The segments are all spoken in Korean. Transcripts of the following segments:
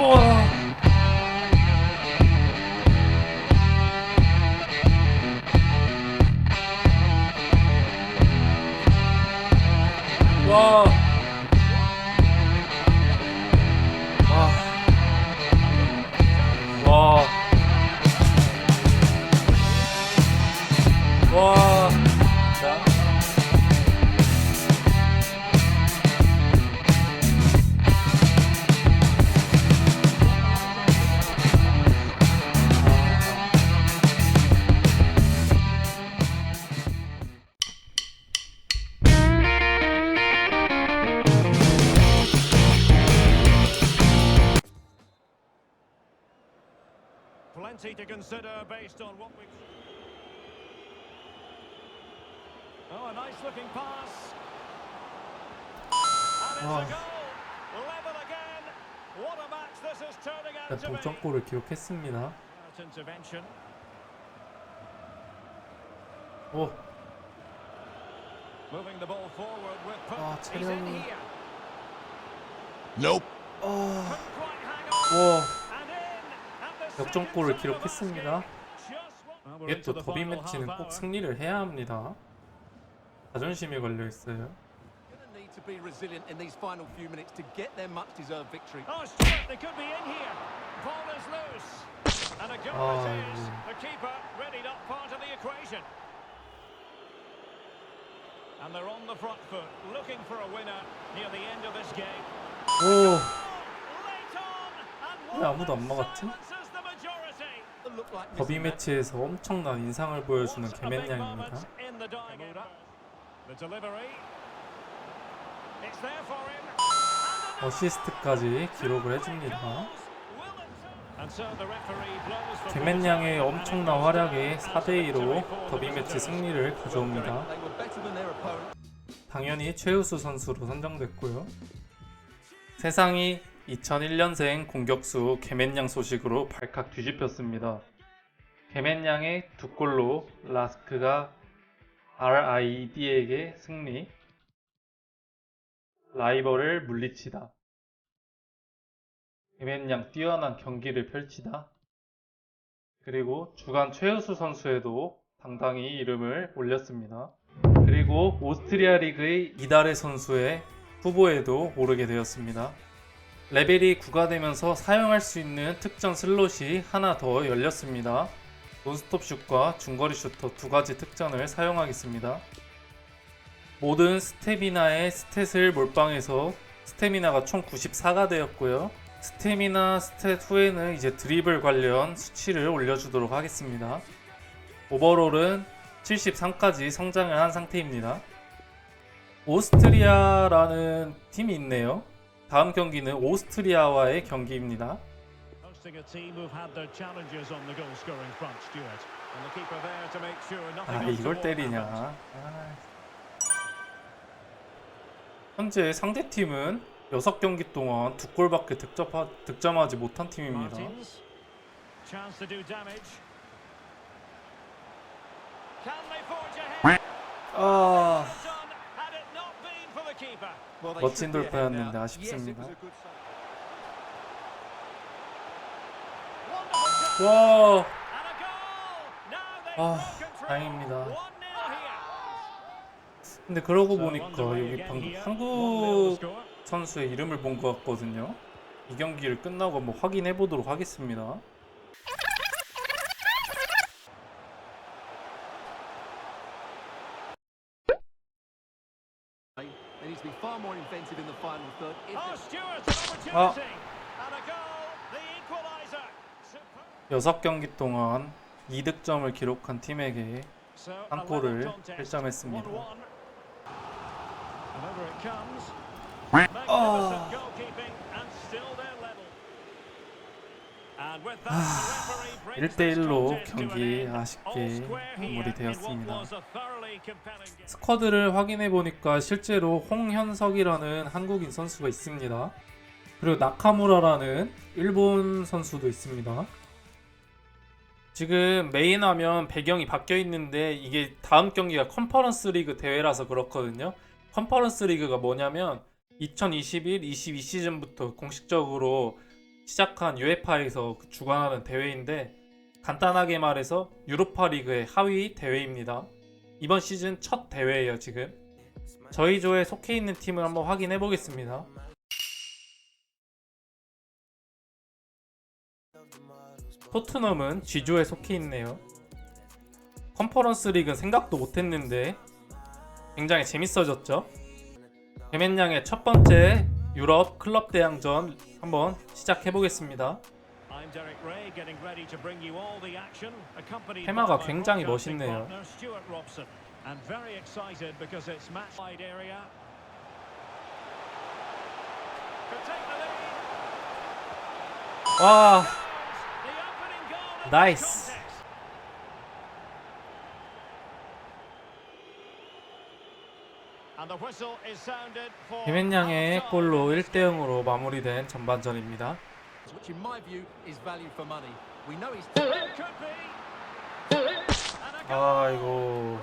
와. 와. 와. 와. Plenty to consider based on what we. Oh, a nice looking pass. And it's Oh. a goal. Level again. What a match this is turning out 일단 to be. 동점골을 기록했습니다. That intervention. 오. Moving the ball forward with 아, Pope. He's in 체력이- here. Nope. 어. Couldn't quite hang on. 와. 역전골을 기록했습니다. 이게 또 더비 매치는 꼭 승리를 해야 합니다. 자존심이 걸려 있어요. Gonna need to be resilient in these final few minutes to get their much-deserved victory. Oh, Stuart, they could be in here. Ball is loose. And a goal Oh, it is. yeah. The keeper ready not part of the equation. And they're on the front foot, looking for a winner near the end of this game. 오. Late on, and 왜 아무도 안 막았지? 더비. 매치에서 엄청난 인상을 보여주는 개맨양입니다. 어시스트까지 기록을 해줍니다. 개맨양의 엄청난. 활약에 And 4대 2로 victory for 더비 the 매치 visitors. 승리를 가져옵니다. 당연히 최우수 선수로 선정됐고요. 세상이 2001년생 공격수 개맨양 소식으로 발칵 뒤집혔습니다. 개맨양의 두 골로 라스크가 RID에게 승리, 라이벌을 물리치다. 개맨양 뛰어난 경기를 펼치다. 그리고 주간 최우수 선수에도 당당히 이름을 올렸습니다. 그리고 오스트리아 리그의 이다레 선수의 후보에도 오르게 되었습니다. 레벨이 9가 되면서 사용할 수 있는 특전 슬롯이 하나 더 열렸습니다. 논스톱 슛과 중거리 슈터 두 가지 특전을 사용하겠습니다. 모든 스태미나의 스탯을 몰빵해서 스태미나가 총 94가 되었고요. 스태미나 스탯 후에는 이제 드리블 관련 수치를 올려주도록 하겠습니다. 오버롤은 73까지 성장을 한 상태입니다. 오스트리아라는 팀이 있네요. 다음 경기는 오스트리아와의 경기입니다. 아 이걸 때리냐? 아. 현재 상대 팀은 6경기 동안 두 골밖에 득점하, 득점하지 못한 팀입니다. 아 멋진 돌파였는데. 아쉽습니다. 와 아. 다행입니다. 1-0 here. 근데 그러고 보니까 여기 방금 here. 1-0 한국. 선수의 이름을 본 것 같거든요. 이 경기를 끝나고 한번 확인해 보도록 하겠습니다. They need to be far more inventive in the final third. If Oh, they- Stewart, an opportunity. Ah. And a goal, the equaliser. Superb. 6경기 동안 2득점을 기록한 팀에게 한 골을 level contest, 실점했습니다. 1-1. And over it comes. Oh. Magnificent goalkeeping and still their level. And with that, the referee brings 1대1로 this contest to an 경기. 아쉽게 마무리되었습니다. 스쿼드를 확인해 보니까 실제로 홍현석이라는 한국인 선수가 있습니다. 그리고 나카무라라는 일본 선수도 있습니다. 지금 메인 화면 배경이 바뀌어 있는데 이게 다음 경기가 컨퍼런스 리그 대회라서 그렇거든요. 컨퍼런스 리그가 뭐냐면 2021-22 시즌부터 공식적으로 시작한 UEFA에서 주관하는 대회인데 간단하게 말해서 유로파 리그의 하위 대회입니다. 이번 시즌 첫 대회예요, 지금. 저희 조에 속해 있는 팀을 한번 확인해 보겠습니다. 토트넘은 G조에 속해 있네요. 컨퍼런스 리그는 생각도 못했는데 굉장히 재밌어졌죠. 개맨양의 첫 번째 유럽 클럽 대항전 한번 시작해 보겠습니다. 테마가 굉장히 멋있네요. 와, The opening goal of Nice. this contest. And the whistle is sounded for 개맨양의 half-time. 골로 1대 0으로 마무리된 전반전입니다. 아이고.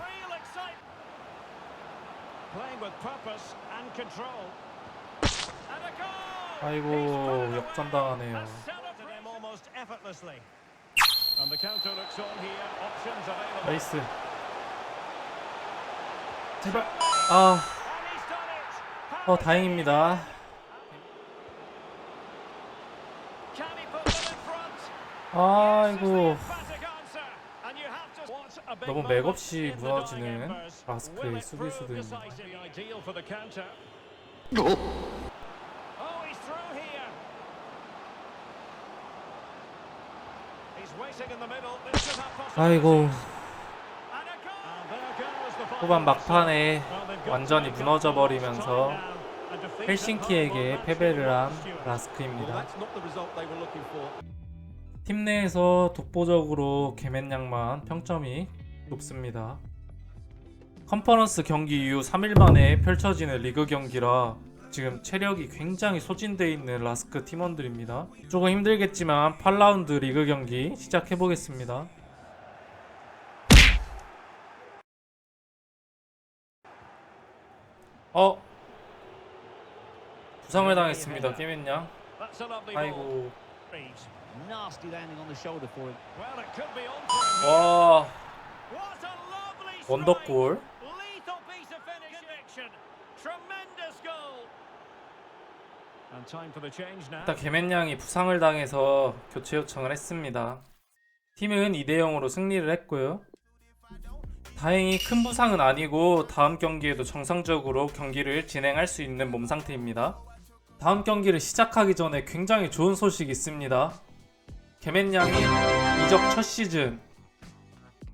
아이고. 역전당하네요. 나이스. 제발. 아, And he's done it. 어 다행입니다. 아이고. Emphatic answer. And you have to watch a big 너무 맥없이 무너지는 it prove 수비수들입니다. decisive? Ideal for the counter. Oh, he's through here. He's waiting in the middle. This could have possibilities. 아이고, 후반. 막판에 완전히 무너져 버리면서 헬싱키에게. 패배를 한 라스크입니다. 팀 내에서 독보적으로 개맨양만 평점이 높습니다. 컨퍼런스 경기 이후 3일 만에 펼쳐지는 리그 경기라 지금 체력이 굉장히 소진되어 있는 라스크 팀원들입니다. 조금 힘들겠지만 8라운드 리그 경기 시작해 보겠습니다. 어 부상을 당했습니다. ball. 아이고 landing on the shoulder for him. Well, it could be on for him. here. 와 What a lovely strike. 원더골. Lethal piece of finish. Conviction. Tremendous goal. And time for the change now. 일단 개맨양이 부상을 당해서 교체 요청을 했습니다. 팀은 2대 0으로 승리를 했고요. 다행히 큰 부상은 아니고 다음 경기에도 정상적으로 경기를 진행할 수 있는 몸 상태입니다. 다음 경기를 시작하기 전에 굉장히 좋은 소식이 있습니다. 개맨양이 이적 첫 시즌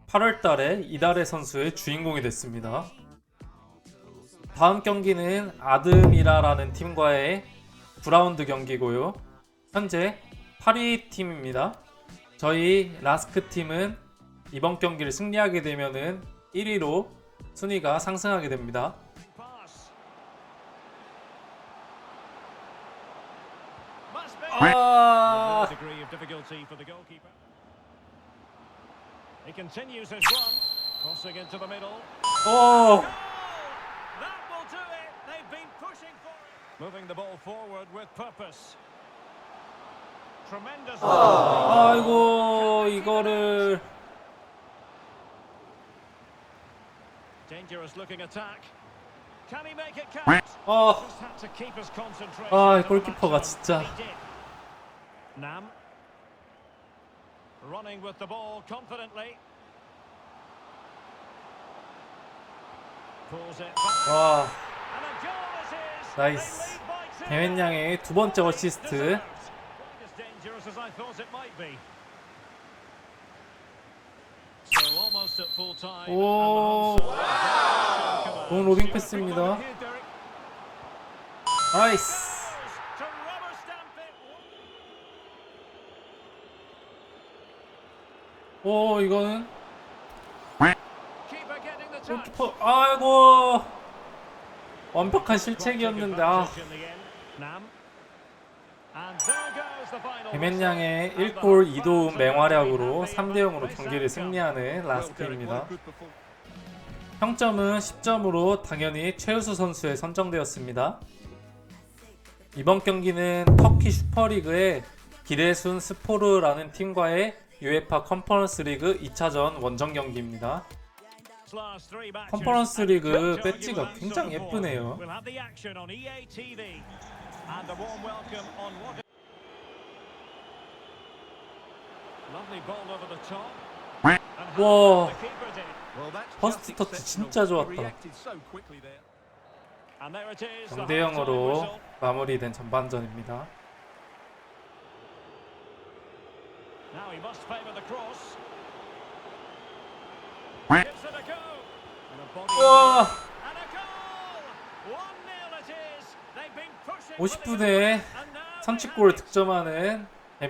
8월 달에 이달의 선수의 주인공이 됐습니다. 다음 경기는 아드미라라는 팀과의 9라운드 경기고요. 현재 8위 팀입니다. 저희 라스크 팀은 이번 경기를 승리하게 되면은 1위로 순위가 상승하게 됩니다. 아, degree Moving the ball forward with purpose. Tremendous. 아이고 이거를 Dangerous looking attack. Can he make it count? 아, Just had to keep his concentration. 아, 이 for the 골키퍼가 match 진짜. on. He did. Nam. Running with the ball confidently. Pulls it back. 와, And a goal is his. 나이스. 개맨양의 두 번째 어시스트. 오, 좋은 로빙 패스입니다. 나이스. 오, 이거는. 골키퍼. 아이고, 완벽한 실책이었는데 아. Whistle. 1골 2도움 맹활약으로 3대 0으로 경기를 승리하는 라스크입니다. 평점은 10점으로 당연히 최우수 선수에 선정되었습니다. 이번 경기는 터키 슈퍼리그의 기대순 스포르라는 팀과의 UEFA 컨퍼런스 리그 2차전 원정 경기입니다. 컨퍼런스 리그 배지가 굉장히 예쁘네요. 와. 퍼스트 터치. 진짜 좋았다. reacted so quickly there. And there it is. the 0대 half-time 0으로 whistle. 마무리된 전반전입니다. Now he must favour the cross. Gives it a go. And a body 우와! and a goal. 1-0 it is. They've been pushing 50분에 and now they 선취골을 have it. 득점하는 the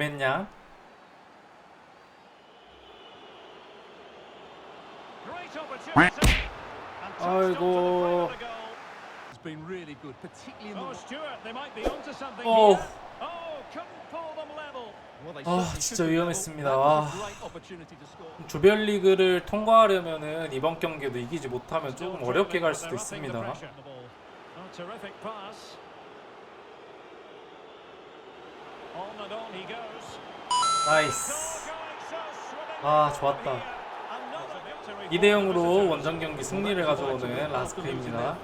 아이고. Oh, 어. Oh, 아, 진짜. 위험했습니다. 아. 조별리그를 통과하려면은 이번 경기도 이기지 못하면 조금 어렵게 갈 수도 있습니다. Oh. 나이스. 아, 좋았다. here. Another victory 2대 for the 0으로 visitors. 원정 경기 승리를 가져오는 라스크입니다.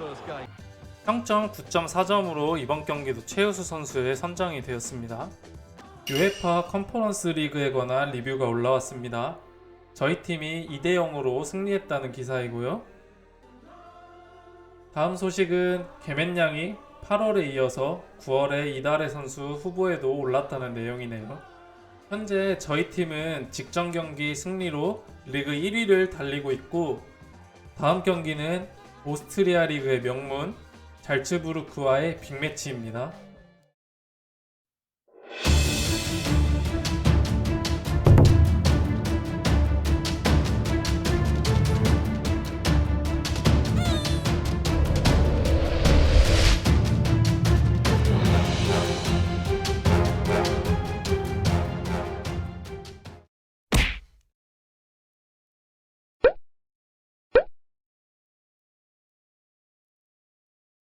평점 9.4점으로 이번 경기도 최우수 선수에 선정이 되었습니다. UEFA 컨퍼런스 리그에 관한 리뷰가 올라왔습니다. 저희 팀이 2대 0으로 승리했다는 기사이고요. 다음 소식은 개맨양이 8월에 이어서 9월에 이달의 선수 후보에도 올랐다는 내용이네요. 현재 저희 팀은 직전 경기 승리로 리그 1위를 달리고 있고 다음 경기는 오스트리아 리그의 명문 잘츠부르크와의 빅매치입니다.